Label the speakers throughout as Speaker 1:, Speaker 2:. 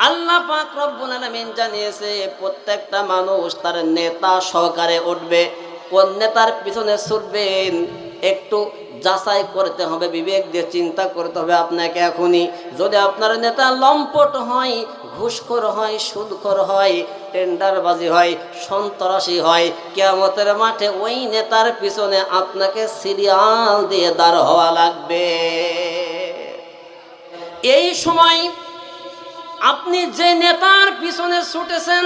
Speaker 1: আল্লাহ পাক রব্বুল আলামিন জানিয়েছে, প্রত্যেকটা মানুষ তার নেতা সহকারে উঠবে। কোন নেতার পিছনে ছুটবেন, একটু যাচাই করতে হবে, বিবেক দিয়ে চিন্তা করতে হবে আপনাকে এখনই। যদি আপনার নেতা লম্পট হয়, ঘুষখোর হয়, সুদখোর হয়, টেন্ডারবাজি হয়, সন্ত্রাসী হয়, কেয়ামতের মাঠে ওই নেতার পিছনে আপনাকে সিরিয়াল দিয়ে দাঁড় হওয়া লাগবে। এই সময় আপনি যে নেতার পিছনে ছুটেছেন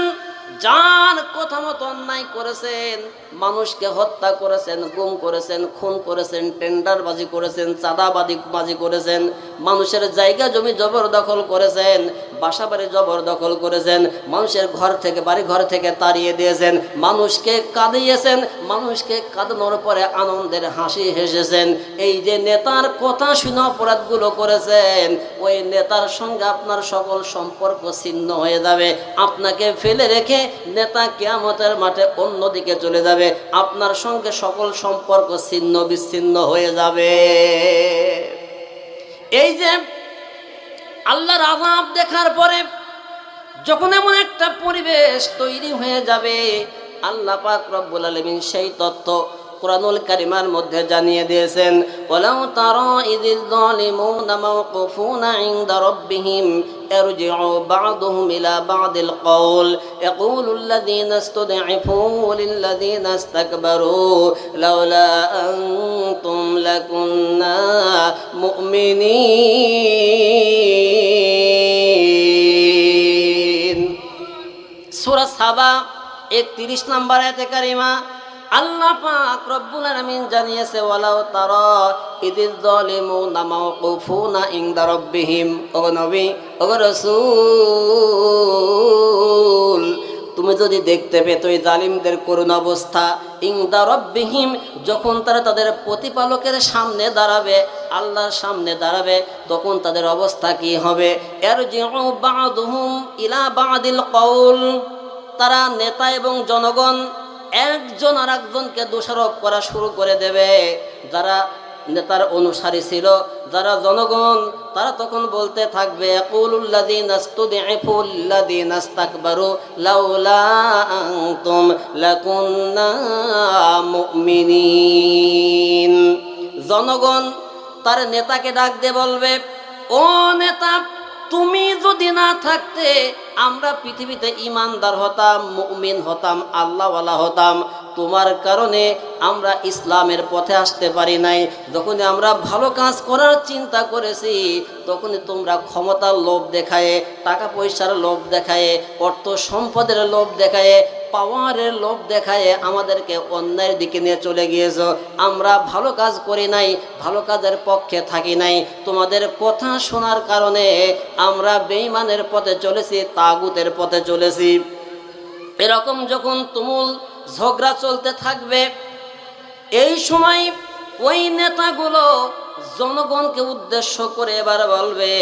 Speaker 1: যার কথা মতো অন্যায় করেছেন, মানুষকে হত্যা করেছেন, গুম করেছেন, খুন করেছেন, টেন্ডারবাজি করেছেন চাঁদাবাদি বাজি করেছেন, মানুষের জায়গা জমি জবরদখল করেছেন, বাসা বাড়ি জবরদখল করেছেন, মানুষের ঘর থেকে, বাড়ি ঘর থেকে তাড়িয়ে দিয়েছেন, মানুষকে কাঁদিয়েছেন, মানুষকে কাঁদানোর পরে আনন্দের হাসি হেসেছেন। এই যে নেতার কথা শুনে অপরাধগুলো করেছেন, ওই নেতার সঙ্গে আপনার সকল সম্পর্ক ছিন্ন হয়ে যাবে। আপনাকে ফেলে রেখে নেতা কেয়ামতের মাঠে অন্যদিকে চলে যাবে। আপনার সঙ্গে সকল সম্পর্ক ছিন্ন বিচ্ছিন্ন হয়ে যাবে। এই যে আল্লাহর আজাব দেখার পরে যখন এমন একটা পরিবেশ তৈরি হয়ে যাবে, আল্লাহ পাক রব্বুল আলামিন সেই তথ্য কোরআনুল কারিমার মধ্যে জানিয়ে দিয়েছেন ওয়ালাউ তারা ইযিল যালিমুনা মাওকুফুনা ইনদা রাব্বিহিম يرجع بعضهم إلى بعض القول يقول الذين استضعفوا للذين استكبروا لولا أنتم لكنا مؤمنين সুরা সাবা একত্রিশ নম্বর এতে কারিমা আল্লাহ পাক রব্বুল আলামিন জানিয়েছে, ওয়ালাউ তারা ইদিল যালিমুনা মাওকুফুনা ইনদা রাব্বিহিম। ও নবী ও রাসূল, তুমি যদি দেখতে পেতো এই জালিমদের করুণ অবস্থা ইংদা রব্বিহিম, যখন তারা তাদের প্রতিপালকের সামনে দাঁড়াবে, আল্লাহর সামনে দাঁড়াবে, তখন তাদের অবস্থা কি হবে? এর বাদুহুম ইলা বাদিল কৌল তারা নেতা এবং জনগণ একজন আর একজনকে দোষারোপ করা শুরু করে দেবে। যারা নেতার অনুসারী ছিল, যারা জনগণ, তারা তখন বলতে থাকবে জনগণ তার নেতাকে ডাক দিয়ে বলবে, ও নেতা তুমি যদি না থাকতে, আমরা পৃথিবীতে ইমানদার হতাম, মুমিন হতাম, আল্লাহওয়ালা হতাম। তোমার কারণে আমরা ইসলামের পথে আসতে পারি নাই। যখন আমরা ভালো কাজ করার চিন্তা করেছি তখন তোমরা ক্ষমতার লোভ দেখায়, টাকা পয়সার লোভ দেখায়, অর্থ সম্পদের লোভ দেখায় পাওয়ারের লোভ দেখায় আমাদেরকে অন্যায়ের দিকে নিয়ে চলে গিয়েছ। আমরা ভালো কাজ করি নাই, ভালো কাজের পক্ষে থাকি নাই। তোমাদের কথা শোনার কারণে আমরা বেঈমানের পথে চলেছি, তাগুতের পথে চলেছি। এরকম যখন তুমুল ঝগড়া চলতে থাকবে, এই সময় ওই নেতাগুলো জনগণকে উদ্দেশ্য করে এবার বলবে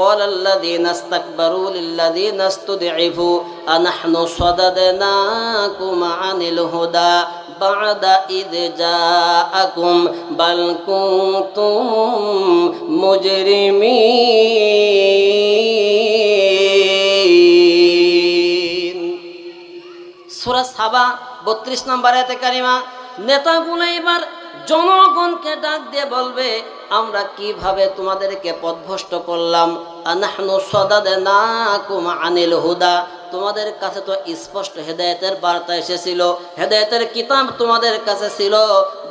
Speaker 1: قال الذين استكبروا للذين استضعفوا أنحن صددناكم عن الهدى بعد إذ جاءكم بل كنتم مجرمين সুরা সাবা বত্রিশ নম্বর এতে কারিমা নেতাগুলো এবার জনগণকে ডাক দিয়ে বলবে, আমরা কীভাবে তোমাদেরকে পথভ্রষ্ট করলাম? না আনিল হুদা। তোমাদের কাছে তো স্পষ্ট হেদায়েতের বার্তা এসেছিল। হেদায়েতের কিতাব তোমাদের কাছে ছিল।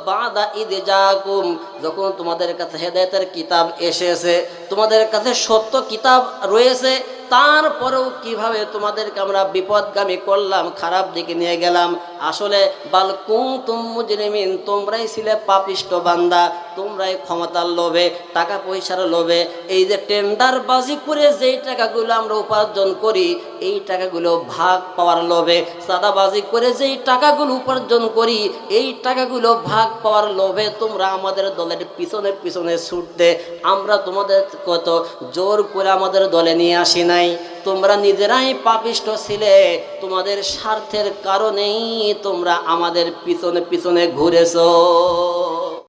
Speaker 1: বাদা ঈদে জাকুম, যখন তোমাদের কাছে হেদায়েতের কিতাব এসেছে, তোমাদের কাছে সত্য কিতাব রয়েছে তারপরেও কীভাবে তোমাদেরকে আমরা বিপদগামী করলাম, খারাপ দিকে নিয়ে গেলাম, আসলে বালকুম তুম মুজরিমিন, তোমরাই ছিলে পাপিষ্ট বান্দা, তোমরাই ক্ষমতার লোভে, টাকা পয়সার লোভে, এই যে টেন্ডার বাজি করে যেই টাকাগুলো আমরা উপার্জন করি, এই টাকাগুলো ভাগ পাওয়ার লোভে, সাদাবাজি করে যেই টাকাগুলো উপার্জন করি, এই টাকাগুলো ভাগ পাওয়ার লোভে তোমরা আমাদের দলের পিছনে পিছনে ছুটতে, আমরা তোমাদের কত জোর করে আমাদের দলে নিয়ে আসি নাই। তোমরা নিজেরাই পাপিষ্ট ছিলে। তোমাদের স্বার্থের কারণেই তোমরা আমাদের পিছনে পিছনে ঘুরেছো।